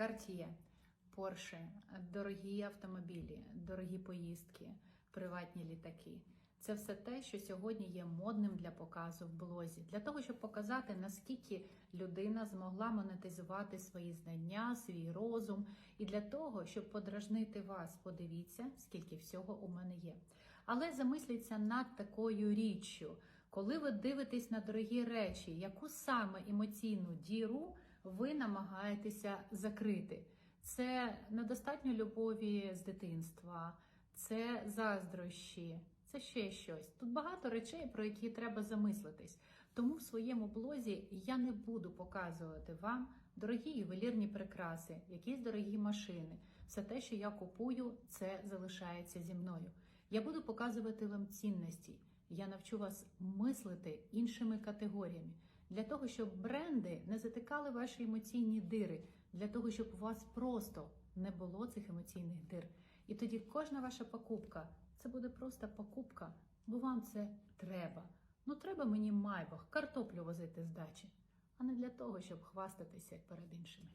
Cartier, Porsche, дорогі автомобілі, дорогі поїздки, приватні літаки. Це все те, що сьогодні є модним для показу в блозі, для того, щоб показати, наскільки людина змогла монетизувати свої знання, свій розум, і для того, щоб подражнити вас, подивіться, скільки всього у мене є. Але замисліться над такою річчю, коли ви дивитесь на дорогі речі, яку саме емоційну діру ви намагаєтеся закрити. Це недостатньо любові з дитинства, це заздрощі, це ще щось. Тут багато речей, про які треба замислитись. Тому в своєму блозі я не буду показувати вам дорогі ювелірні прикраси, якісь дорогі машини. Все те, що я купую, це залишається зі мною. Я буду показувати вам цінності. Я навчу вас мислити іншими категоріями для того, щоб бренди не затикали ваші емоційні дири, для того, щоб у вас просто не було цих емоційних дир. І тоді кожна ваша покупка це буде просто покупка, бо вам це треба. Ну, треба мені майбах, картоплю возити з дачі, а не для того, щоб хвастатися перед іншими.